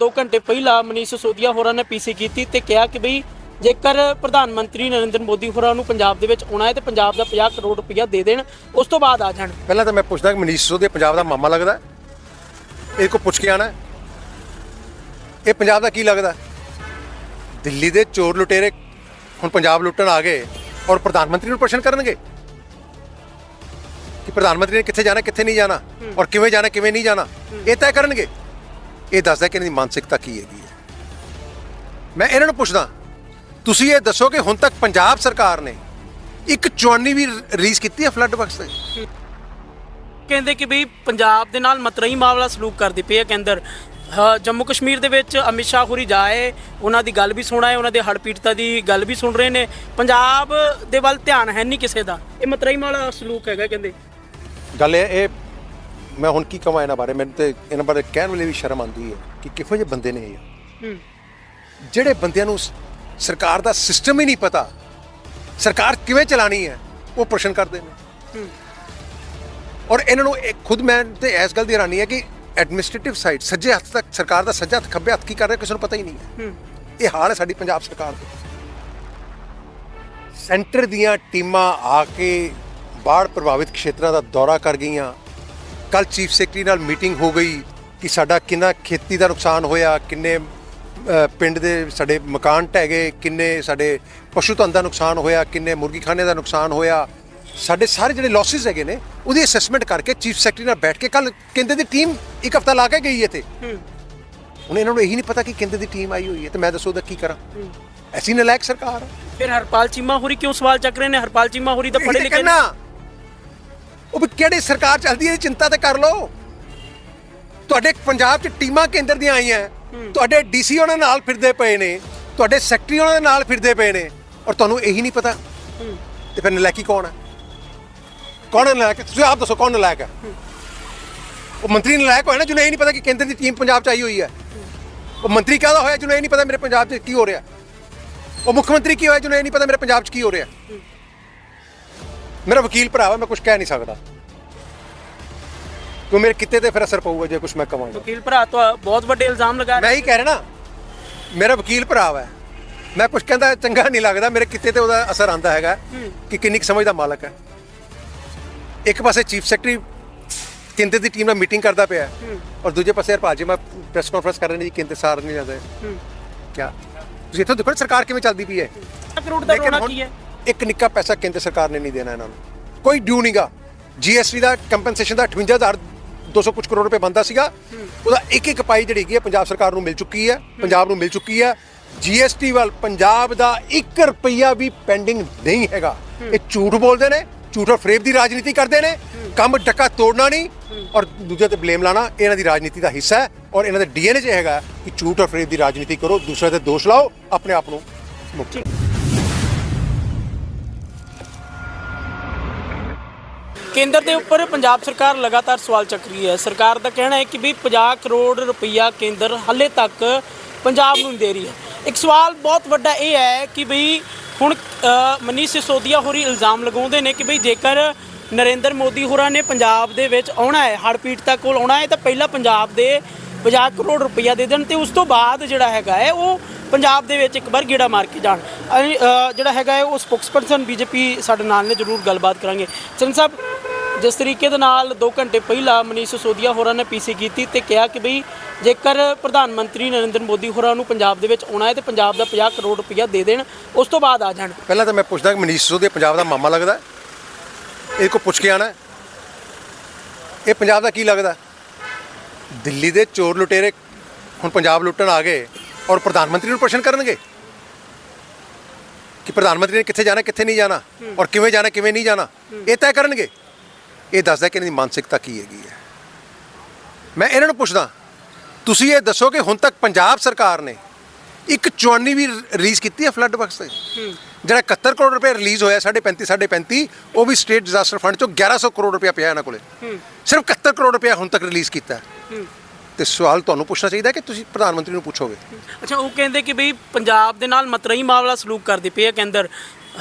2 ਘੰਟੇ ਪਹਿਲਾਂ ਮਨੀਸ਼ ਸੋਦੀਆ ਹੋਰਾਂ ਨੇ ਪੀਸੀ ਕੀਤੀ ਤੇ ਕਿਹਾ ਕਿ ਬਈ ਜੇਕਰ ਪ੍ਰਧਾਨ ਮੰਤਰੀ ਨਰਿੰਦਰ ਮੋਦੀ ਹੋਰਾਂ ਨੂੰ ਪੰਜਾਬ ਦੇ ਵਿੱਚ ਆਉਣਾ ਹੈ ਤੇ ਪੰਜਾਬ ਦਾ 50 ਕਰੋੜ ਰੁਪਇਆ ਦੇ ਦੇਣ, ਉਸ ਤੋਂ ਬਾਅਦ ਆ ਜਾਣ। ਪਹਿਲਾਂ ਤਾਂ ਮੈਂ ਪੁੱਛਦਾ ਕਿ ਮਨੀਸ਼ ਸਿਸੋਦੀਆ ਪੰਜਾਬ ਦਾ ਮਾਮਾ ਲੱਗਦਾ ਇਹ ਕੋ ਪੁੱਛ ਕੇ ਆਣਾ ਇਹ ਪੰਜਾਬ ਦਾ ਕੀ ਲੱਗਦਾ ਦਿੱਲੀ ਦੇ ਚੋਰ ਲੁਟੇਰੇ ਹੁਣ ਪੰਜਾਬ ਲੁੱਟਣ ਆ ਗਏ ਔਰ ਪ੍ਰਧਾਨ ਮੰਤਰੀ ਨੂੰ ਪ੍ਰਸ਼ਨ ਕਰਨਗੇ ਕਿ ਪ੍ਰਧਾਨ ਮੰਤਰੀ ਨੇ ਕਿੱਥੇ ਜਾਣਾ, ਕਿੱਥੇ ਨਹੀਂ ਜਾਣਾ ਔਰ ਕਿਵੇਂ ਜਾਣਾ, ਕਿਵੇਂ ਨਹੀਂ ਜਾਣਾ, ਇਹ ਤੈਅ ਕਰਨਗੇ। ਇਹ ਦੱਸਦਾ ਕਿ ਇਹਨਾਂ ਦੀ ਮਾਨਸਿਕਤਾ ਕੀ ਹੈਗੀ ਹੈ। ਮੈਂ ਇਹਨਾਂ ਨੂੰ ਪੁੱਛਦਾ ਤੁਸੀਂ ਇਹ ਦੱਸੋ ਕਿ ਹੁਣ ਤੱਕ ਪੰਜਾਬ ਸਰਕਾਰ ਨੇ ਇੱਕ ਚੁਆਨੀ ਵੀ ਰਿਲੀਜ਼ ਕੀਤੀ ਹੈ ਫਲੱਡ ਵਕਤ ਤੇ? ਕਹਿੰਦੇ ਕਿ ਬਈ ਪੰਜਾਬ ਦੇ ਨਾਲ ਮਤਰਈ ਮਾਮਲਾ ਸਲੂਕ ਕਰਦੀ ਪਈ ਹੈ ਕੇਂਦਰ ਜੰਮੂ ਕਸ਼ਮੀਰ ਦੇ ਵਿੱਚ ਅਮਿਤ ਸ਼ਾਹ ਹੋਰੀ ਜਾਏ ਉਹਨਾਂ ਦੀ ਗੱਲ ਵੀ ਸੁਣਾ ਹੈ ਉਹਨਾਂ ਦੇ ਹੜ੍ਹ ਪੀੜਤਾਂ ਦੀ ਗੱਲ ਵੀ ਸੁਣ ਰਹੇ ਨੇ। ਪੰਜਾਬ ਦੇ ਵੱਲ ਧਿਆਨ ਹੈ ਨਹੀਂ ਕਿਸੇ ਦਾ। ਇਹ ਮਤਰਈ ਮਾਮਲਾ ਸਲੂਕ ਹੈਗਾ ਕਹਿੰਦੇ। ਗੱਲ ਇਹ ਇਹ ਮੈਂ ਹੁਣ ਕੀ ਕਵਾਂ ਇਹਨਾਂ ਬਾਰੇ? ਮੈਨੂੰ ਤੇ ਇਹਨਾਂ ਬਾਰੇ ਕਹਿਣ ਵੇਲੇ ਵੀ ਸ਼ਰਮ ਆਉਂਦੀ ਹੈ ਕਿ ਕਿਹੋ ਜਿਹੇ ਬੰਦੇ ਨੇ ਇਹ। ਹੂੰ। ਜਿਹੜੇ ਬੰਦਿਆਂ ਨੂੰ ਸਰਕਾਰ ਦਾ ਸਿਸਟਮ ਹੀ ਨਹੀਂ ਪਤਾ ਸਰਕਾਰ ਕਿਵੇਂ ਚਲਾਣੀ ਹੈ ਉਹ ਪ੍ਰਸ਼ਨ ਕਰਦੇ ਨੇ। ਔਰ ਇਹਨਾਂ ਨੂੰ ਇਹ ਖੁਦ ਮੈਂ ਤੇ ਇਸ ਗੱਲ ਦੀ ਹੈਰਾਨੀ ਹੈ ਕਿ ਐਡਮਿਨਿਸਟ੍ਰੇਟਿਵ ਸਾਈਡ ਸੱਜੇ ਹੱਥ ਤੱਕ ਸਰਕਾਰ ਦਾ ਸੱਜਾ ਹੱਥ ਖੱਬੇ ਹੱਥ ਕੀ ਕਰ ਰਿਹਾ ਕਿਸੇ ਨੂੰ ਪਤਾ ਹੀ ਨਹੀਂ ਹੈ। ਹੂੰ। ਇਹ ਹਾਲ ਹੈ ਸਾਡੀ ਪੰਜਾਬ ਸਰਕਾਰ ਦਾ ਸੈਂਟਰ ਦੀਆਂ ਟੀਮਾਂ ਆ ਕੇ ਬਾੜ ਪ੍ਰਭਾਵਿਤ ਖੇਤਰਾਂ ਦਾ ਦੌਰਾ ਕਰ ਗਈਆਂ ਕੱਲ ਚੀਫ ਸੈਕਟਰੀ ਨਾਲ ਮੀਟਿੰਗ ਹੋ ਗਈ ਕਿ ਸਾਡਾ ਕਿੰਨਾ ਖੇਤੀ ਦਾ ਨੁਕਸਾਨ ਹੋਇਆ ਕਿੰਨੇ ਪਿੰਡ ਦੇ ਸਾਡੇ ਮਕਾਨ ਢਹਿ ਗਏ ਕਿੰਨੇ ਸਾਡੇ ਪਸ਼ੂ ਧਨ ਦਾ ਨੁਕਸਾਨ ਹੋਇਆ ਕਿੰਨੇ ਮੁਰਗੀਖਾਨੇ ਦਾ ਨੁਕਸਾਨ ਹੋਇਆ। ਸਾਡੇ ਸਾਰੇ ਜਿਹੜੇ ਲਾਸਸ ਹੈਗੇ ਨੇ ਉਹਦੀ ਅਸੈਸਮੈਂਟ ਕਰਕੇ ਚੀਫ ਸੈਕਟਰੀ ਨਾਲ ਬੈਠ ਕੇ ਕੱਲ ਕੇਂਦਰ ਦੀ ਟੀਮ ਇੱਕ ਹਫਤਾ ਲਾ ਕੇ ਗਈ ਇੱਥੇ। ਹੁਣ ਇਹਨਾਂ ਨੂੰ ਇਹੀ ਨਹੀਂ ਪਤਾ ਕਿ ਕੇਂਦਰ ਦੀ ਟੀਮ ਆਈ ਹੋਈ ਹੈ ਤੇ ਮੈਂ ਦੱਸੋ ਉਹਦਾ ਕੀ ਕਰਾਂ। ਐਸੀ ਨਲਾਇਕ ਸਰਕਾਰ ਫਿਰ ਹਰਪਾਲ ਚੀਮਾ ਹੋਰੀ ਕਿਉਂ ਸਵਾਲ ਚੱਕ ਰਹੇ ਨੇ? ਹਰਪਾਲ ਚੀਮਾ ਹੋਰੀ ਤਾਂ ਪੜ੍ਹੇ ਲਿਖੇ ਨੇ। ਉਹ ਵੀ ਕਿਹੜੀ ਸਰਕਾਰ ਚੱਲਦੀ ਹੈ ਚਿੰਤਾ ਤੇ ਕਰ ਲਓ। ਤੁਹਾਡੇ ਪੰਜਾਬ 'ਚ ਟੀਮਾਂ ਕੇਂਦਰ ਦੀਆਂ ਆਈਆਂ। ਤੁਹਾਡੇ ਡੀਸੀ ਉਹਨਾਂ ਨਾਲ ਫਿਰਦੇ ਪਏ ਨੇ ਤੁਹਾਡੇ ਸੈਕਟਰੀ ਉਹਨਾਂ ਨਾਲ ਫਿਰਦੇ ਪਏ ਨੇ ਔਰ ਤੁਹਾਨੂੰ ਇਹੀ ਨਹੀਂ ਪਤਾ। ਤੇ ਫਿਰ ਨਲਾਇਕੀ ਕੌਣ ਹੈ? ਕੌਣ ਹੈ ਨਲਾਇਕ? ਤੁਸੀਂ ਆਪ ਦੱਸੋ ਕੌਣ ਨਲਾਇਕ ਹੈ? ਉਹ ਮੰਤਰੀ ਨਲਾਇਕ ਹੋਇਆ ਨਾ ਜਿਹਨੂੰ ਇਹ ਨਹੀਂ ਪਤਾ ਕਿ ਕੇਂਦਰ ਦੀ ਟੀਮ ਪੰਜਾਬ 'ਚ ਆਈ ਹੋਈ ਹੈ। ਉਹ ਮੰਤਰੀ ਕਾਹਦਾ ਹੋਇਆ ਜਿਹਨੂੰ ਇਹ ਨਹੀਂ ਪਤਾ ਮੇਰੇ ਪੰਜਾਬ 'ਚ ਕੀ ਹੋ ਰਿਹਾ। ਉਹ ਮੁੱਖ ਮੰਤਰੀ ਕੀ ਹੋਇਆ ਜਿਹਨੂੰ ਇਹ ਨਹੀਂ ਪਤਾ ਮੇਰੇ ਪੰਜਾਬ 'ਚ ਕੀ ਹੋ ਰਿਹਾ। ਮੇਰਾ ਵਕੀਲ ਭਰਾ ਵਾ ਮੈਂ ਕੁਝ ਕਹਿ ਨਹੀਂ ਸਕਦਾ। ਕਿਉਂ ਮੇਰੇ ਕਿਤੇ ਤੇ ਫਿਰ ਅਸਰ ਪਊਗਾ ਜੇ ਕੁਝ ਮੈਂ ਕਵਾਂਗਾ। ਵਕੀਲ ਭਰਾ ਤਾਂ ਬਹੁਤ ਵੱਡੇ ਇਲਜ਼ਾਮ ਲਗਾ ਰਹੇ। ਮੈਂ ਹੀ ਕਹਿ ਰਿਹਾ ਨਾ ਮੇਰਾ ਵਕੀਲ ਭਰਾ ਵਾ। ਮੈਂ ਕੁਝ ਕਹਿੰਦਾ ਚੰਗਾ ਨਹੀਂ ਲੱਗਦਾ ਮੇਰੇ ਕਿਤੇ ਤੇ ਉਹਦਾ ਅਸਰ ਆਂਦਾ ਹੈਗਾ ਕਿ ਕਿੰਨੀ ਕੁ ਸਮਝ ਦਾ ਮਾਲਕ ਹੈ। ਇੱਕ ਪਾਸੇ ਚੀਫ ਸੈਕਟਰੀ ਕੇਂਦਰ ਦੀ ਟੀਮ ਨਾਲ ਮੀਟਿੰਗ ਕਰਦਾ ਪਿਆ ਹੈ, ਔਰ ਦੂਜੇ ਪਾਸੇ ਹਰਪਾਲ ਜੀ ਮੈਂ ਪ੍ਰੈਸ ਕਾਨਫਰੰਸ ਕਰ ਰਹੇ ਨੇ ਜੀ ਕੇਂਦਰ ਸਾਰ ਨਹੀਂ ਜਾਂਦਾ ਹੈ। ਕਿਆ? ਤੁਸੀਂ ਇੱਥੋਂ ਦੇਖੋ ਨਾ ਸਰਕਾਰ ਕਿਵੇਂ ਚੱਲਦੀ ਪਈ ਹੈ। ਕਰੋੜ ਦਾ ਲੇਕਿਨ ਰੋਣਾ ਹੁਣ ਕੀ ਹੈ? ਇੱਕ ਨਿੱਕਾ ਪੈਸਾ ਕੇਂਦਰ ਸਰਕਾਰ ਨੇ ਨਹੀਂ ਦੇਣਾ ਇਹਨਾਂ ਨੂੰ। ਕੋਈ ਡਿਊ ਨਹੀਂਗਾ ਜੀਐਸਟੀ ਦਾ ਕੰਪਨਸੇਸ਼ਨ ਦਾ 58200 ਕੁਝ ਕਰੋੜ ਰੁਪਏ ਬੰਦਾ ਸੀਗਾ। ਉਹਦਾ ਇੱਕ ਇੱਕ ਪਾਈ ਜਿਹੜੀ ਹੈਗੀ ਹੈ ਪੰਜਾਬ ਸਰਕਾਰ ਨੂੰ ਮਿਲ ਚੁੱਕੀ ਹੈ। ਪੰਜਾਬ ਨੂੰ ਮਿਲ ਚੁੱਕੀ ਹੈ। ਜੀਐਸਟੀ ਵੱਲ ਪੰਜਾਬ ਦਾ 1 ਰੁਪਈਆ ਵੀ ਪੈਂਡਿੰਗ ਨਹੀਂ ਹੈਗਾ। ਇਹ ਝੂਠ ਬੋਲਦੇ ਨੇ, ਝੂਠ ਔਰ ਫਰੇਬ ਦੀ ਰਾਜਨੀਤੀ ਕਰਦੇ ਨੇ। ਕੰਮ ਡੱਕਾ ਤੋੜਨਾ ਨਹੀਂ ਔਰ ਦੂਜੇ ਤੇ ਬਲੇਮ ਲਾਣਾ ਇਹਨਾਂ ਦੀ ਰਾਜਨੀਤੀ ਦਾ ਹਿੱਸਾ ਹੈ ਔਰ ਇਹਨਾਂ ਦੇ ਡੀਐਨਏ 'ਚ ਇਹ ਹੈਗਾ ਕਿ ਝੂਠ ਔਰ ਫਰੇਬ ਦੀ ਰਾਜਨੀਤੀ ਕਰੋ, ਦੂਸਰੇ ਤੇ ਦੋਸ਼ ਲਾਓ, ਆਪਣੇ ਆਪ ਨੂੰ ਮੁਕਤ ਕੇਂਦਰ ਦੇ ਉੱਪਰ ਪੰਜਾਬ ਸਰਕਾਰ ਲਗਾਤਾਰ ਸਵਾਲ ਚੱਕ ਰਹੀ ਹੈ। ਸਰਕਾਰ ਦਾ ਕਹਿਣਾ ਹੈ ਕਿ ਵੀ 50 ਕਰੋੜ ਰੁਪਈਆ ਕੇਂਦਰ ਹੱਲੇ ਤੱਕ ਪੰਜਾਬ ਨੂੰ ਦੇ ਰਹੀ ਹੈ। ਇੱਕ ਸਵਾਲ ਬਹੁਤ ਵੱਡਾ ਇਹ ਹੈ ਕਿ ਵੀ ਹੁਣ ਮਨੀਸ਼ ਸਿਸੋਦੀਆ ਹੋਰੀ ਇਲਜ਼ਾਮ ਲਗਾਉਂਦੇ ਨੇ ਕਿ ਵੀ ਜੇਕਰ ਨਰਿੰਦਰ ਮੋਦੀ ਹੋਰਾਂ ਨੇ ਪੰਜਾਬ ਦੇ ਵਿੱਚ ਆਉਣਾ ਹੈ ਹੜਪੀੜਤਾ ਕੋਲ ਆਉਣਾ ਹੈ, ਤਾਂ ਪਹਿਲਾਂ ਪੰਜਾਬ ਦੇ 50 ਕਰੋੜ ਰੁਪਈਆ ਦੇ ਦੇਣ ਤੇ ਉਸ ਤੋਂ ਬਾਅਦ ਜਿਹੜਾ ਹੈਗਾ ਹੈ, ਉਹ ਪੰਜਾਬ ਦੇ ਵਿੱਚ ਇੱਕ ਵਾਰ ਗੇੜਾ ਮਾਰ ਕੇ ਜਾਣ। ਜਿਹੜਾ ਹੈਗਾ ਹੈ, ਉਹ ਸਪੋਕਸਪਰਸਨ ਬੀਜੇਪੀ ਸਾਡੇ ਨਾਲ ਨੇ, ਜ਼ਰੂਰ ਗੱਲਬਾਤ ਕਰਾਂਗੇ। ਚੰਨ ਸਾਹਿਬ, ਜਿਸ ਤਰੀਕੇ ਦੇ ਨਾਲ 2 ਘੰਟੇ ਪਹਿਲਾਂ ਮਨੀਸ਼ ਸਿਸੋਦੀਆ ਹੋਰਾਂ ਨੇ ਪੀਸੀ ਕੀਤੀ ਤੇ ਕਿਹਾ ਕਿ ਬਈ ਜੇਕਰ ਪ੍ਰਧਾਨ ਮੰਤਰੀ ਨਰਿੰਦਰ ਮੋਦੀ ਹੋਰਾਂ ਨੂੰ ਪੰਜਾਬ ਦੇ ਵਿੱਚ ਆਉਣਾ ਹੈ ਤੇ ਪੰਜਾਬ ਦਾ 50 ਕਰੋੜ ਰੁਪਈਆ ਦੇ ਦੇਣ, ਉਸ ਤੋਂ ਬਾਅਦ ਆ ਜਾਣ। ਪਹਿਲਾਂ ਤਾਂ ਮੈਂ ਪੁੱਛਦਾ ਕਿ ਮਨੀਸ਼ ਸਿਸੋਦੀਆ ਪੰਜਾਬ ਦਾ ਮਾਮਾ ਲੱਗਦਾ ਇਹ ਕੋ ਪੁੱਛ ਕੇ ਆਣਾ ਇਹ ਪੰਜਾਬ ਦਾ ਕੀ ਲੱਗਦਾ ਦਿੱਲੀ ਦੇ ਚੋਰ ਲੁਟੇਰੇ, ਹੁਣ ਪੰਜਾਬ ਲੁੱਟਣ ਆ ਗਏ। ਔਰ ਪ੍ਰਧਾਨ ਮੰਤਰੀ ਨੂੰ ਪ੍ਰਸ਼ਨ ਕਰਨਗੇ ਕਿ ਪ੍ਰਧਾਨ ਮੰਤਰੀ ਨੇ ਕਿੱਥੇ ਜਾਣਾ ਕਿੱਥੇ ਨਹੀਂ ਜਾਣਾ ਔਰ ਕਿਵੇਂ ਜਾਣਾ ਕਿਵੇਂ ਨਹੀਂ ਜਾਣਾ ਇਹ ਤੈਅ ਕਰਨਗੇ। ਇਹ ਦੱਸਦਾ ਕਿ ਇਹਨਾਂ ਦੀ ਮਾਨਸਿਕਤਾ ਕੀ ਹੈਗੀ ਹੈ। ਮੈਂ ਇਹਨਾਂ ਨੂੰ ਪੁੱਛਦਾ ਤੁਸੀਂ ਇਹ ਦੱਸੋ ਕਿ ਹੁਣ ਤੱਕ ਪੰਜਾਬ ਸਰਕਾਰ ਨੇ ਇੱਕ ਚੁਆਨੀ ਵੀ ਰਿਲੀਜ਼ ਕੀਤੀ ਹੈ ਫਲੱਡ ਵਕਤ ਤੇ? ਜਿਹੜਾ 71 ਕਰੋੜ ਰੁਪਏ ਰਿਲੀਜ਼ ਹੋਇਆ 35 35 ਉਹ ਵੀ ਸਟੇਟ ਡਿਜ਼ਾਸਟਰ ਫੰਡ ਚੋਂ 1100 ਕਰੋੜ ਰੁਪਏ ਪਿਆ ਇਹਨਾਂ ਕੋਲੇ। ਸਿਰਫ 71 ਕਰੋੜ ਰੁਪਏ ਹੁਣ ਤੱਕ ਰਿਲੀਜ਼ ਕੀਤਾ। ਤੇ ਸਵਾਲ ਤੁਹਾਨੂੰ ਪੁੱਛਣਾ ਚਾਹੀਦਾ ਕਿ ਤੁਸੀਂ ਪ੍ਰਧਾਨ ਮੰਤਰੀ ਨੂੰ ਪੁੱਛੋਗੇ? ਅੱਛਾ ਉਹ ਕਹਿੰਦੇ ਕਿ ਬਈ ਪੰਜਾਬ ਦੇ ਨਾਲ ਮਤਰਈ ਮਾਮਲਾ ਸਲੂਕ ਕਰਦੀ ਪਈ ਹੈ ਕੇਂਦਰ।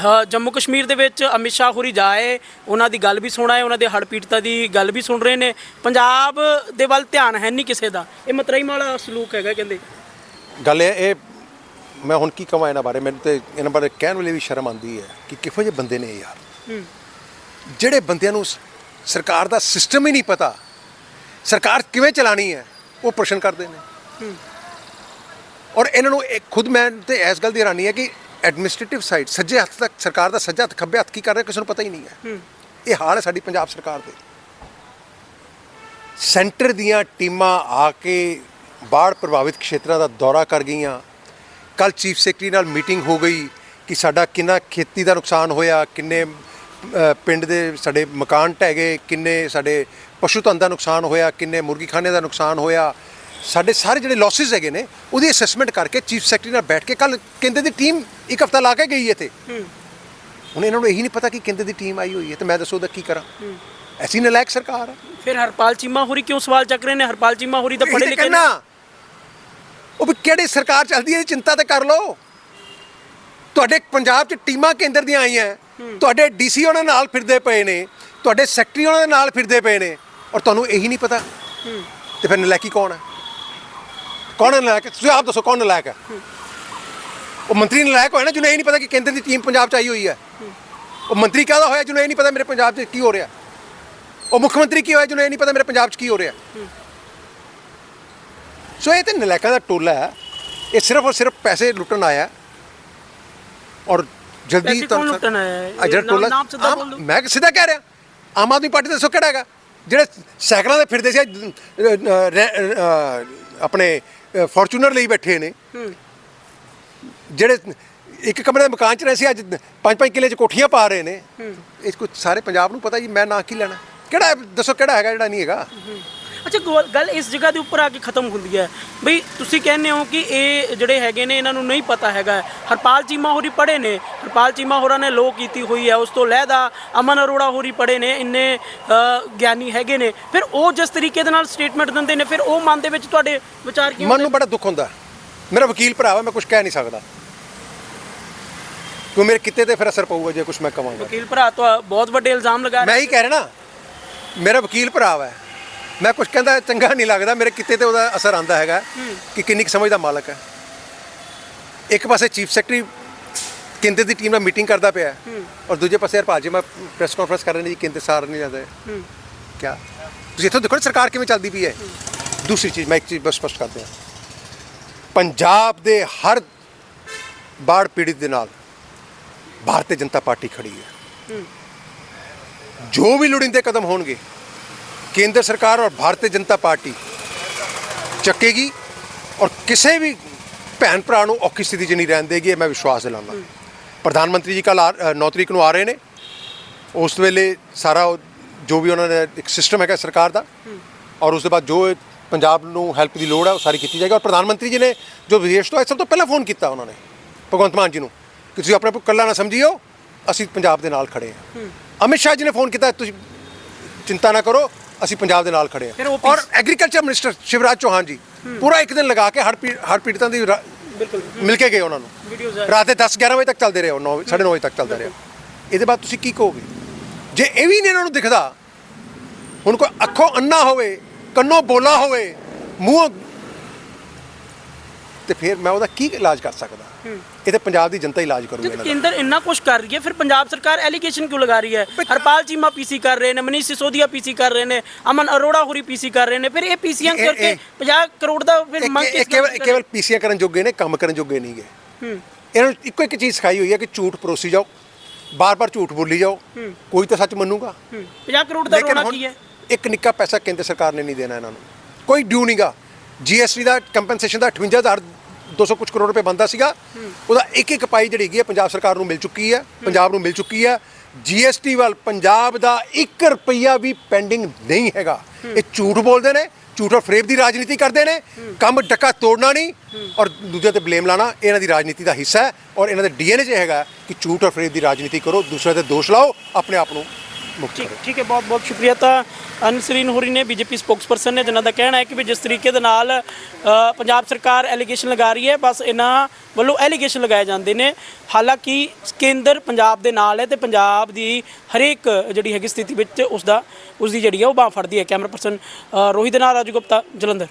ਹਾਂ, ਜੰਮੂ ਕਸ਼ਮੀਰ ਦੇ ਵਿੱਚ ਅਮਿਤ ਸ਼ਾਹ ਹੋਰੀ ਜਾਏ ਉਹਨਾਂ ਦੀ ਗੱਲ ਵੀ ਸੁਣਾਏ ਉਹਨਾਂ ਦੇ ਹੜ੍ਹ ਪੀੜਤਾਂ ਦੀ ਗੱਲ ਵੀ ਸੁਣ ਰਹੇ ਨੇ। ਪੰਜਾਬ ਦੇ ਵੱਲ ਧਿਆਨ ਹੈ ਨਹੀਂ ਕਿਸੇ ਦਾ। ਇਹ ਮਤਰਈ ਵਾਲਾ ਸਲੂਕ ਹੈਗਾ ਕਹਿੰਦੇ। ਗੱਲ ਇਹ ਇਹ ਮੈਂ ਹੁਣ ਕੀ ਕਹਾਂ ਇਹਨਾਂ ਬਾਰੇ? ਮੈਨੂੰ ਤੇ ਇਹਨਾਂ ਬਾਰੇ ਕਹਿਣ ਵੇਲੇ ਵੀ ਸ਼ਰਮ ਆਉਂਦੀ ਹੈ ਕਿ ਕਿਹੋ ਜਿਹੇ ਬੰਦੇ ਨੇ ਇਹ ਯਾਰ। ਜਿਹੜੇ ਬੰਦਿਆਂ ਨੂੰ ਸ- ਸਰਕਾਰ ਦਾ ਸਿਸਟਮ ਹੀ ਨਹੀਂ ਪਤਾ। ਸਰਕਾਰ ਕਿਵੇਂ ਚਲਾਣੀ ਹੈ? ਉਹ ਪ੍ਰਸ਼ਨ ਕਰਦੇ ਨੇ। ਔਰ ਇਹਨਾਂ ਨੂੰ ਖੁਦ ਮੈਂ ਤੇ ਇਸ ਗੱਲ ਦੀ ਹੈਰਾਨੀ ਹੈ ਕਿ ਐਡਮਿਨਿਸਟ੍ਰੇਟਿਵ ਸਾਈਡ ਸੱਜੇ ਹੱਥ ਤੱਕ ਸਰਕਾਰ ਦਾ ਸੱਜਾ ਹੱਥ ਖੱਬੇ ਹੱਥ ਕੀ ਕਰ ਰਿਹਾ ਕਿਸੇ ਨੂੰ ਪਤਾ ਹੀ ਨਹੀਂ ਹੈ। ਇਹ ਹਾਲ ਹੈ ਸਾਡੀ ਪੰਜਾਬ ਸਰਕਾਰ ਦੇ ਸੈਂਟਰ ਦੀਆਂ ਟੀਮਾਂ ਆ ਕੇ ਬਾੜ ਪ੍ਰਭਾਵਿਤ ਖੇਤਰਾਂ ਦਾ ਦੌਰਾ ਕਰ ਗਈਆਂ। ਕੱਲ ਚੀਫ ਸੈਕਟਰੀ ਨਾਲ ਮੀਟਿੰਗ ਹੋ ਗਈ ਕਿ ਸਾਡਾ ਕਿੰਨਾ ਖੇਤੀ ਦਾ ਨੁਕਸਾਨ ਹੋਇਆ ਕਿੰਨੇ ਪਿੰਡ ਦੇ ਸਾਡੇ ਮਕਾਨ ਢਹਿ ਗਏ ਕਿੰਨੇ ਸਾਡੇ ਪਸ਼ੂ ਧਨ ਦਾ ਨੁਕਸਾਨ ਹੋਇਆ ਕਿੰਨੇ ਮੁਰਗੀਖਾਨੇ ਦਾ ਨੁਕਸਾਨ ਹੋਇਆ। ਸਾਡੇ ਸਾਰੇ ਜਿਹੜੇ ਲਾਸਸ ਹੈਗੇ ਨੇ ਉਹਦੀ ਅਸੈਸਮੈਂਟ ਕਰਕੇ ਚੀਫ ਸੈਕਟਰੀ ਨਾਲ ਬੈਠ ਕੇ ਕੱਲ ਕੇਂਦਰ ਦੀ ਟੀਮ ਇੱਕ ਹਫਤਾ ਲਾ ਕੇ ਗਈ ਇੱਥੇ। ਹੁਣ ਇਹਨਾਂ ਨੂੰ ਇਹੀ ਨਹੀਂ ਪਤਾ ਕਿ ਕੇਂਦਰ ਦੀ ਟੀਮ ਆਈ ਹੋਈ ਹੈ ਤੇ ਮੈਂ ਦੱਸੋ ਉਹਦਾ ਕੀ ਕਰਾਂ। ਐਸੀ ਨਲਾਇਕ ਸਰਕਾਰ ਹੈ ਫਿਰ ਹਰਪਾਲ ਚੀਮਾ ਹੋਰੀ ਕਿਉਂ ਸਵਾਲ ਚੱਕ ਰਹੇ ਨੇ? ਹਰਪਾਲ ਚੀਮਾ ਹੋਰੀ ਤਾਂ ਪੜ੍ਹੇ ਲਿਖੇ ਨੇ। ਉਹ ਵੀ ਕਿਹੜੀ ਸਰਕਾਰ ਚੱਲਦੀ ਹੈ ਚਿੰਤਾ ਤੇ ਕਰ ਲਓ। ਤੁਹਾਡੇ ਪੰਜਾਬ 'ਚ ਟੀਮਾਂ ਕੇਂਦਰ ਦੀਆਂ ਆਈਆਂ। ਤੁਹਾਡੇ ਡੀਸੀ ਉਹਨਾਂ ਨਾਲ ਫਿਰਦੇ ਪਏ ਨੇ, ਤੁਹਾਡੇ ਸੈਕਟਰੀ ਉਹਨਾਂ ਦੇ ਨਾਲ ਫਿਰਦੇ ਪਏ ਨੇ, ਔਰ ਤੁਹਾਨੂੰ ਇਹੀ ਨਹੀਂ ਪਤਾ। ਤੇ ਫਿਰ ਨਲਾਇਕੀ ਕੌਣ ਹੈ? ਕੌਣ ਹੈ ਨਲਾਇਕ? ਤੁਸੀਂ ਆਪ ਦੱਸੋ ਕੌਣ ਨਲਾਇਕ ਹੈ? ਉਹ ਮੰਤਰੀ ਨਲਾਇਕ ਹੋਇਆ ਨਾ ਜਿਹਨੂੰ ਇਹ ਨਹੀਂ ਪਤਾ ਕਿ ਕੇਂਦਰ ਦੀ ਟੀਮ ਪੰਜਾਬ 'ਚ ਆਈ ਹੋਈ ਹੈ। ਉਹ ਮੰਤਰੀ ਕਾਹਦਾ ਹੋਇਆ ਜਿਹਨੂੰ ਇਹ ਨਹੀਂ ਪਤਾ ਮੇਰੇ ਪੰਜਾਬ 'ਚ ਕੀ ਹੋ ਰਿਹਾ? ਉਹ ਮੁੱਖ ਮੰਤਰੀ ਕੀ ਹੋਇਆ ਜਿਹਨੂੰ ਇਹ ਨਹੀਂ ਪਤਾ ਮੇਰੇ ਪੰਜਾਬ 'ਚ ਕੀ ਹੋ ਰਿਹਾ? ਸੋ ਇਹ ਤੇ ਨਲਾਇਕਾਂ ਦਾ ਟੋਲਾ ਹੈ। ਇਹ ਸਿਰਫ ਔਰ ਸਿਰਫ ਪੈਸੇ ਲੁੱਟਣ ਆਇਆ ਔਰ ਜਲਦੀ ਪੈਸੇ ਕੌਣ ਲੁੱਟਣ ਆਇਆ ਹੈ? ਆ ਜਿਹੜਾ ਨਾਮ- ਟੋਲਾ ਨਾਮ ਸਿੱਧਾ ਆਮ- ਬੋਲ ਦਿਓ। ਮੈਂ ਸਿੱਧਾ ਕਹਿ ਰਿਹਾ। ਆਮ ਆਦਮੀ ਪਾਰਟੀ ਦਾ ਸੋ ਕਿਹੜਾ ਹੈਗਾ? ਜਿਹੜੇ ਸਾਈਕਲਾਂ ਤੇ ਫਿਰਦੇ ਸੀ ਅੱਜ, ਰੈ- ਆਪਣੇ ਫੋਰਚੂਨਰ ਲਈ ਬੈਠੇ ਨੇ। ਜਿਹੜੇ ਇੱਕ ਕਮਰੇ ਦੇ ਮਕਾਨ 'ਚ ਰਹੇ ਸੀ ਅੱਜ ਪੰਜ ਪੰਜ ਕਿੱਲੇ 'ਚ ਕੋਠੀਆਂ ਪਾ ਰਹੇ ਨੇ। ਇਹ ਕੁਝ ਸਾਰੇ ਪੰਜਾਬ ਨੂੰ ਪਤਾ ਜੀ ਮੈਂ ਨਾਂ ਕੀ ਲੈਣਾ? ਕਿਹੜਾ? ਦੱਸੋ ਕਿਹੜਾ ਹੈਗਾ ਜਿਹੜਾ ਨਹੀਂ ਹੈਗਾ? ਅੱਛਾ ਗੋਲ- ਗੱਲ ਇਸ ਜਗ੍ਹਾ ਦੇ ਉੱਪਰ ਆ ਕੇ ਖਤਮ ਹੁੰਦੀ ਹੈ। ਬਈ ਤੁਸੀਂ ਕਹਿੰਦੇ ਹੋ ਕਿ ਇਹ ਜਿਹੜੇ ਹੈਗੇ ਨੇ ਇਹਨਾਂ ਨੂੰ ਨਹੀਂ ਪਤਾ ਹੈਗਾ। ਹਰਪਾਲ ਚੀਮਾ ਹੋਰੀ ਪੜ੍ਹੇ ਨੇ। ਹਰਪਾਲ ਚੀਮਾ ਹੋਰਾਂ ਨੇ ਲੋ ਕੀਤੀ ਹੋਈ ਹੈ। ਉਸ ਤੋਂ ਲਹਿਦਾ ਅਮਨ ਅਰੋੜਾ ਹੋਰੀ ਪੜ੍ਹੇ ਨੇ ਇੰਨੇ ਅ, ਗਿਆਨੀ ਹੈਗੇ ਨੇ। ਫਿਰ ਉਹ ਜਿਸ ਤਰੀਕੇ ਦੇ ਨਾਲ ਸਟੇਟਮੈਂਟ ਦਿੰਦੇ ਨੇ ਫਿਰ ਉਹ ਮਨ ਦੇ ਵਿੱਚ ਤੁਹਾਡੇ ਵਿਚਾਰ ਕੀ ਮਨ ਨੂੰ ਬੜਾ ਦੁੱਖ ਹੁੰਦਾ। ਮੇਰਾ ਵਕੀਲ ਭਰਾ ਵਾ ਮੈਂ ਕੁਝ ਕਹਿ ਨਹੀਂ ਸਕਦਾ। ਕਿਉਂ ਮੇਰੇ ਕਿਤੇ ਤੇ ਫਿਰ ਅਸਰ ਪਊਗਾ ਜੇ ਕੁਝ ਮੈਂ ਕਵਾਂਗਾ। ਵਕੀਲ ਭਰਾ ਤੋਂ ਬਹੁਤ ਵੱਡੇ ਇਲਜ਼ਾਮ ਲਗਾ ਰਹੇ ਮੈਂ ਹੀ। ਕਹਿ ਰਿਹਾ ਨਾ ਮੇਰਾ ਵਕੀਲ ਭਰਾ ਵਾ। ਮੈਂ ਕੁਝ ਕਹਿੰਦਾ ਚੰਗਾ ਨਹੀਂ ਲੱਗਦਾ ਮੇਰੇ ਕਿਤੇ ਤੇ ਉਹਦਾ ਅਸਰ ਆਂਦਾ ਹੈਗਾ ਕਿ ਕਿੰਨੀ ਕੁ ਸਮਝ ਦਾ ਮਾਲਕ ਹੈ। ਇੱਕ ਪਾਸੇ ਚੀਫ ਸੈਕਟਰੀ ਕੇਂਦਰ ਦੀ ਟੀਮ ਨਾਲ ਮੀਟਿੰਗ ਕਰਦਾ ਪਿਆ ਔਰ ਦੂਜੇ ਪਾਸੇ ਹਰਪਾਲ ਜੀ ਮੈਂ ਪ੍ਰੈਸ ਕਾਨਫਰੰਸ ਕਰ ਰਹੇ ਨੇ ਜੀ ਕੇਂਦਰ ਸਾਰ ਨਹੀਂ ਜਾਂਦਾ। ਕਿਆ? ਤੁਸੀਂ ਇੱਥੋਂ ਦੇਖੋ ਸਰਕਾਰ ਕਿਵੇਂ ਚੱਲਦੀ ਪਈ ਹੈ। ਦੂਸਰੀ ਚੀਜ਼ ਮੈਂ ਇੱਕ ਚੀਜ਼ ਬਸ ਸਪਸ਼ਟ ਕਰ ਦਿਆਂ ਪੰਜਾਬ ਦੇ ਹਰ ਬਾੜ ਪੀੜਿਤ ਦੇ ਨਾਲ ਭਾਰਤੀ ਜਨਤਾ ਪਾਰਟੀ ਖੜੀ ਹੈ। ਜੋ ਵੀ ਲੋੜੀਂਦੇ ਕਦਮ ਹੋਣਗੇ ਕੇਂਦਰ ਸਰਕਾਰ ਔਰ ਭਾਰਤੀ ਜਨਤਾ ਪਾਰਟੀ ਚੱਕੇਗੀ ਔਰ ਕਿਸੇ ਵੀ ਭੈਣ ਭਰਾ ਨੂੰ ਔਖੀ ਸਥਿਤੀ 'ਚ ਨਹੀਂ ਰਹਿਣ ਦੇਗੀ ਇਹ ਮੈਂ ਵਿਸ਼ਵਾਸ ਦਿਲਾਉਂਦਾ ਪ੍ਰਧਾਨ ਮੰਤਰੀ ਜੀ ਕੱਲ 9 ਤਰੀਕ ਨੂੰ ਆ ਰਹੇ ਨੇ ਉਸ ਵੇਲੇ ਸਾਰਾ ਜੋ ਵੀ ਉਹਨਾਂ ਦਾ ਇੱਕ ਸਿਸਟਮ ਹੈਗਾ ਸਰਕਾਰ ਦਾ ਔਰ ਉਸ ਤੋਂ ਬਾਅਦ ਜੋ ਪੰਜਾਬ ਨੂੰ ਹੈਲਪ ਦੀ ਲੋੜ ਹੈ ਉਹ ਸਾਰੀ ਕੀਤੀ ਜਾਏਗੀ ਔਰ ਪ੍ਰਧਾਨ ਮੰਤਰੀ ਜੀ ਨੇ ਜੋ ਵਿਦੇਸ਼ ਤੋਂ ਆਏ ਸਭ ਤੋਂ ਪਹਿਲਾਂ ਫੋਨ ਕੀਤਾ ਉਹਨਾਂ ਨੇ ਭਗਵੰਤ ਮਾਨ ਜੀ ਨੂੰ ਕਿ ਤੁਸੀਂ ਆਪਣੇ ਆਪ ਨੂੰ ਇਕੱਲਾ ਨਾ ਸਮਝਿਓ ਅਸੀਂ ਪੰਜਾਬ ਦੇ ਨਾਲ ਖੜੇ ਹਾਂ ਅਮਿਤ ਸ਼ਾਹ ਜੀ ਨੇ ਫੋਨ ਕੀਤਾ ਤੁਸੀਂ ਚਿੰਤਾ ਨਾ ਕਰੋ ਅਸੀਂ ਪੰਜਾਬ ਦੇ ਨਾਲ ਖੜੇ ਹਾਂ। ਔਰ ਐਗਰੀਕਲਚਰ ਮਿਨਿਸਟਰ ਸ਼ਿਵਰਾਜ ਚੌਹਾਨ ਜੀ ਪੂਰਾ ਇੱਕ ਦਿਨ ਲਗਾ ਕੇ ਹੜ ਹੜ੍ਹ ਪੀੜਤਾਂ ਦੀ ਮਿਲ ਕੇ ਗਏ ਉਹਨਾਂ ਨੂੰ। ਰਾਤ ਦੇ 10 11 ਵਜੇ ਤੱਕ ਚੱਲਦੇ ਰਹੇ ਉਹ 9 9:30 ਵਜੇ ਤੱਕ ਚੱਲਦੇ ਰਹੇ। ਇਹਦੇ ਬਾਅਦ ਤੁਸੀਂ ਕੀ ਕਹੋਗੇ? ਜੇ ਇਹ ਵੀ ਨਹੀਂ ਇਹਨਾਂ ਨੂੰ ਦਿਖਦਾ ਹੁਣ ਕੋਈ ਅੱਖੋਂ ਅੰਨਾ ਹੋਵੇ ਕੰਨੋਂ ਬੋਲਾ ਹੋਵੇ ਮੂੰਹ ਤੇ ਫਿਰ ਮੈਂ ਉਹਦਾ ਕੀ ਇਲਾਜ ਕਰ ਸਕਦਾ? ਇਹ ਤੇ ਪੰਜਾਬ ਦੀ ਜਨਤਾ ਇਲਾਜ ਕਰੂਗੀ ਦਾ। ਕੇਂਦਰ ਇੰਨਾ ਕੁਝ ਕਰ ਰਹੀ ਹੈ ਫਿਰ ਪੰਜਾਬ ਸਰਕਾਰ ਐਲੀਗੇਸ਼ਨ ਕਿਉਂ ਲਗਾ ਰਹੀ ਹੈ? ਹਰਪਾਲ ਚੀਮਾ ਪੀਸੀ ਕਰ ਰਹੇ ਨੇ ਮਨੀਸ਼ ਸਿਸੋਦੀਆ ਪੀਸੀ ਕਰ ਰਹੇ ਨੇ ਅਮਨ ਅਰੋੜਾ ਹੋਰੀ ਪੀਸੀ ਕਰ ਰਹੇ ਨੇ ਫਿਰ ਇਹ ਪੀਸੀਆਂ ਕਰਕੇ ਇਹ- 50 ਕਰੋੜ ਦਾ ਫਿਰ ਮੰਗ ਕਿਸ ਕੇਵਲ ਕੇਵਲ ਪੀਸੀਆਂ ਕਰਨ ਜੋਗੇ ਨੇ ਕੰਮ ਕਰਨ ਜੋਗੇ ਨਹੀਂਗੇ। ਇਹਨਾਂ ਨੂੰ ਇੱਕੋ ਇੱਕ ਚੀਜ਼ ਸਿਖਾਈ ਹੋਈ ਹੈ ਕਿ ਝੂਠ ਪਰੋਸੀ ਜਾਓ ਬਾਰ-ਬਾਰ ਝੂਠ ਬੋਲੀ ਜਾਓ ਕੋਈ ਤਾਂ ਸੱਚ ਮੰਨੂਗਾ। 50 ਕਰੋੜ ਦਾ ਰੋਣਾ ਕੀ ਹੈ? ਇੱਕ ਨਿੱਕਾ ਪੈਸਾ ਕੇਂਦਰ ਸਰਕਾਰ ਨੇ ਨਹੀਂ ਦੇਣਾ ਇਹਨਾਂ ਨੂੰ। ਕੋਈ ਡਿਊ ਨਹੀਂਗਾ। ਜੀਐਸਟੀ ਦਾ ਕੰਪਨਸੇਸ਼ਨ ਦਾ 58000 200 ਕੁਝ ਕਰੋੜ ਰੁਪਏ ਬੰਦਾ ਸੀਗਾ। ਉਹਦਾ ਇੱਕ ਇੱਕ ਪਾਈ ਜਿਹੜੀ ਹੈਗੀ ਹੈ ਪੰਜਾਬ ਸਰਕਾਰ ਨੂੰ ਮਿਲ ਚੁੱਕੀ ਹੈ ਪੰਜਾਬ ਨੂੰ ਮਿਲ ਚੁੱਕੀ ਹੈ। ਜੀਐਸਟੀ ਵੱਲ ਪੰਜਾਬ ਦਾ 1 ਰੁਪਈਆ ਵੀ ਪੈਂਡਿੰਗ ਨਹੀਂ ਹੈਗਾ। ਇਹ ਝੂਠ ਬੋਲਦੇ ਨੇ ਝੂਠ ਔਰ ਫਰੇਬ ਦੀ ਰਾਜਨੀਤੀ ਕਰਦੇ ਨੇ। ਕੰਮ ਡੱਕਾ ਤੋੜਨਾ ਨਹੀਂ ਔਰ ਦੂਜੇ ਤੇ ਬਲੇਮ ਲਾਣਾ ਇਹਨਾਂ ਦੀ ਰਾਜਨੀਤੀ ਦਾ ਹਿੱਸਾ ਹੈ ਔਰ ਇਹਨਾਂ ਦੇ ਡੀਐਨਏ 'ਚ ਹੈਗਾ ਕਿ ਝੂਠ ਔਰ ਫਰੇਬ ਦੀ ਰਾਜਨੀਤੀ ਕਰੋ ਦੂਸਰੇ ਤੇ ਦੋਸ਼ ਲਾਓ ਆਪਣੇ ਆਪ ਨੂੰ ਮੁਕਤ ਕਰੋ। ਠੀਕ ਹੈ ਬਹੁਤ ਬਹੁਤ ਸ਼ੁਕਰੀਆ ਤਾਂ ਅਨਸਰੀਨ ਹੋਰੀ ਨੇ ਬੀਜੇਪੀ ਸਪੋਕਸਪਰਸਨ ਨੇ ਜਿਨ੍ਹਾਂ ਦਾ ਕਹਿਣਾ ਹੈ ਕਿ ਵੀ ਜਿਸ ਤਰੀਕੇ ਦੇ ਨਾਲ ਪੰਜਾਬ ਸਰਕਾਰ ਐਲੀਗੇਸ਼ਨ ਲਗਾ ਰਹੀ ਹੈ, ਬਸ ਇਹਨਾਂ ਵੱਲੋਂ ਐਲੀਗੇਸ਼ਨ ਲਗਾਏ ਜਾਂਦੇ ਨੇ। ਹਾਲਾਂਕਿ ਕੇਂਦਰ ਪੰਜਾਬ ਦੇ ਨਾਲ ਹੈ ਤੇ ਪੰਜਾਬ ਦੀ ਹਰੇਕ ਜਿਹੜੀ ਹੈਗੀ ਸਥਿਤੀ ਵਿੱਚ ਉਸ ਦਾ ਉਸ ਦੀ ਜਿਹੜੀ ਹੈ ਉਹ ਬਾਹ ਫੜਦੀ ਹੈ। ਕੈਮਰਾ ਪਰਸਨ ਰੋਹਿਤ ਦੇ ਨਾਲ ਰਾਜੂ ਗੁਪਤਾ, ਜਲੰਧਰ।